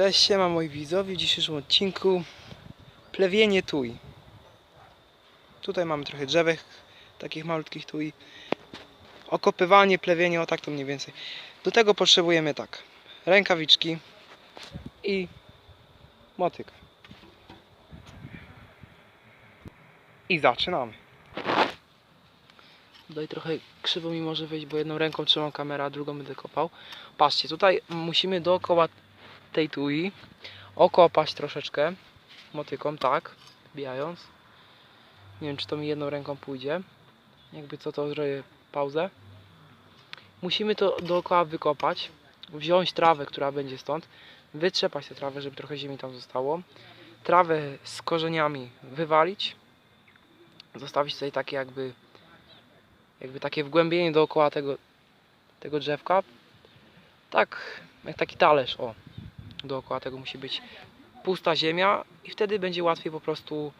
Cześć, siema moi widzowie, w dzisiejszym odcinku plewienie tuj. Tutaj mamy trochę drzewek, takich malutkich tuj. Okopywanie, plewienie, o tak to mniej więcej. Do tego potrzebujemy tak, rękawiczki i motyk. I zaczynamy. Tutaj trochę krzywo mi może wyjść, bo jedną ręką trzymam kamerę, a drugą będę kopał. Patrzcie, tutaj musimy dookoła tej tui okopać troszeczkę motyką, tak, wbijając. Nie wiem, czy to mi jedną ręką pójdzie. Jakby co, to zrobię pauzę. Musimy to dookoła wykopać, wziąć trawę, która będzie stąd, wytrzepać tę trawę, żeby trochę ziemi tam zostało. Trawę z korzeniami wywalić, zostawić tutaj takie jakby jakby takie wgłębienie dookoła tego, tego drzewka. Tak, jak taki talerz, o. Dookoła tego musi być pusta ziemia i wtedy będzie łatwiej po prostu,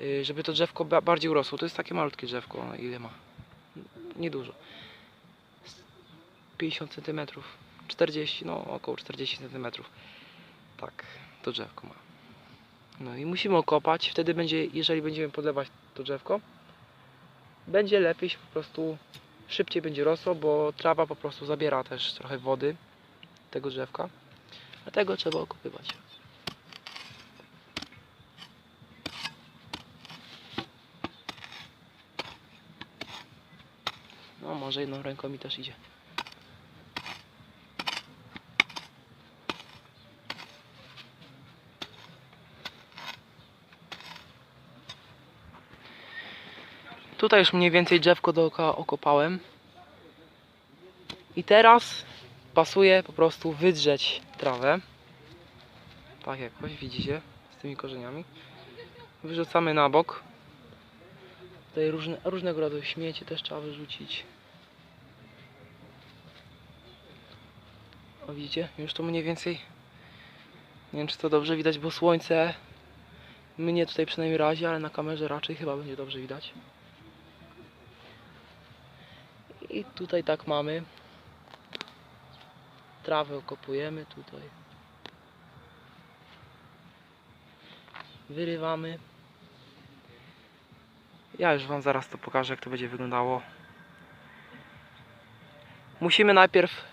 y, żeby to drzewko ba- bardziej urosło. To jest takie malutkie drzewko, no, ile ma? Niedużo. Z 50 cm, 40, no około 40 cm. Tak, to drzewko ma. No i musimy okopać, wtedy będzie, jeżeli będziemy podlewać to drzewko, będzie lepiej się po prostu szybciej będzie rosło, bo trawa po prostu zabiera też trochę wody tego drzewka. Dlatego trzeba okopywać. No może jedną ręką mi też idzie. Tutaj już mniej więcej drzewko dookoła okopałem. I teraz pasuje po prostu wydrzeć trawę. Tak jakoś, widzicie, z tymi korzeniami. Wyrzucamy na bok. Tutaj różne, różnego rodzaju śmieci też trzeba wyrzucić. O widzicie, już to mniej więcej. Nie wiem czy to dobrze widać, bo słońce mnie tutaj przynajmniej razi, ale na kamerze raczej chyba będzie dobrze widać. I tutaj tak mamy. Trawę okopujemy tutaj. Wyrywamy. Ja już Wam zaraz to pokażę, jak to będzie wyglądało. Musimy najpierw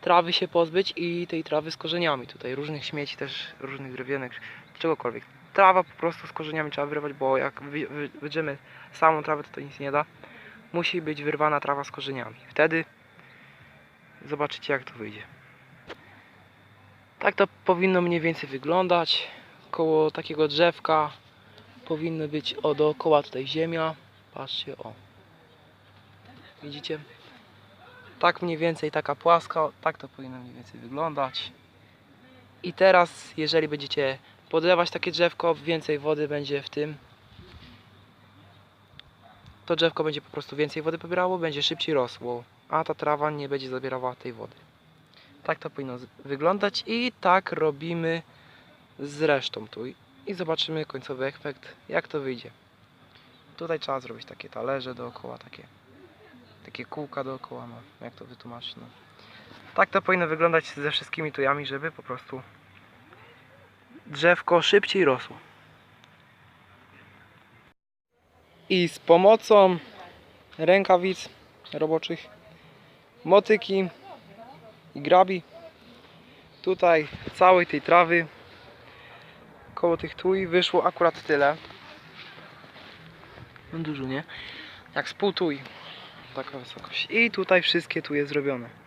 trawy się pozbyć i tej trawy z korzeniami. Tutaj różnych śmieci też, różnych drewienek, czegokolwiek. Trawa po prostu z korzeniami trzeba wyrywać, bo jak wy- wy- wydrzemy samą trawę, to to nic nie da musi być wyrwana trawa z korzeniami. Wtedy zobaczycie jak to wyjdzie. Tak to powinno mniej więcej wyglądać. Koło takiego drzewka powinno być o dookoła tutaj ziemia. Patrzcie, o. Widzicie? Tak mniej więcej taka płaska, tak to powinno mniej więcej wyglądać. I teraz, jeżeli będziecie podlewać takie drzewko, więcej wody będzie w tym to drzewko będzie po prostu więcej wody pobierało, będzie szybciej rosło, a ta trawa nie będzie zabierała tej wody. Tak to powinno wyglądać i tak robimy z resztą tu i zobaczymy końcowy efekt, jak to wyjdzie. Tutaj trzeba zrobić takie talerze dookoła, takie, takie kółka dookoła, no, jak to wytłumaczyć, no. Tak to powinno wyglądać ze wszystkimi tujami, żeby po prostu drzewko szybciej rosło. i z pomocą rękawic roboczych, motyki i grabi tutaj całej tej trawy. Koło tych tuj wyszło akurat tyle. No dużo nie? Jak z pół tuj taka wysokość. I tutaj wszystkie tu jest zrobione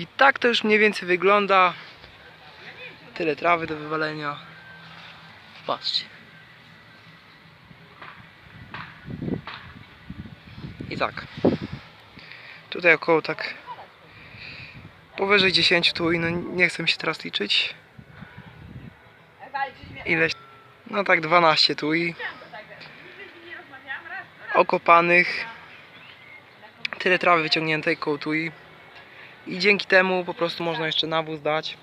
I tak to już mniej więcej wygląda. Tyle trawy do wywalenia. Patrzcie. I tak. Tutaj około tak powyżej 10 tu i no nie chcę się teraz liczyć. Ileś. No tak 12 tu i okopanych. Tyle trawy wyciągniętej koło tu i dzięki temu po prostu można jeszcze nawóz dać.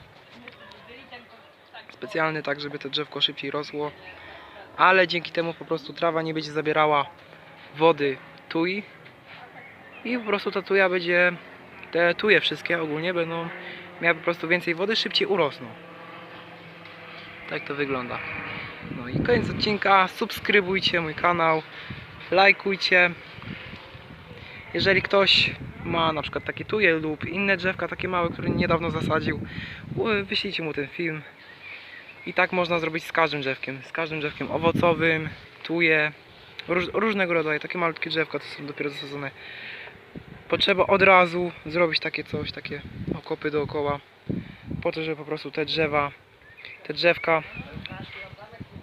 Specjalny tak, żeby to drzewko szybciej rosło. Ale dzięki temu po prostu trawa nie będzie zabierała wody tui. I po prostu ta tuja będzie, te tuje wszystkie ogólnie będą miały po prostu więcej wody, szybciej urosną. Tak to wygląda. No i koniec odcinka. Subskrybujcie mój kanał, lajkujcie. Jeżeli ktoś ma na przykład takie tuje lub inne drzewka takie małe, które niedawno zasadził, wyślijcie mu ten film. I tak można zrobić z każdym drzewkiem. Z każdym drzewkiem owocowym, tuje, róż, różnego rodzaju. Takie malutkie drzewka to są dopiero zasadzone. Potrzeba od razu zrobić takie coś, takie okopy dookoła. Po to, żeby po prostu te drzewa, te drzewka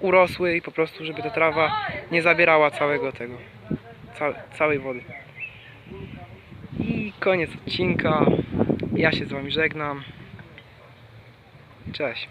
urosły i po prostu, żeby ta trawa nie zabierała całego tego, ca, całej wody. I koniec odcinka. Ja się z Wami żegnam. Cześć.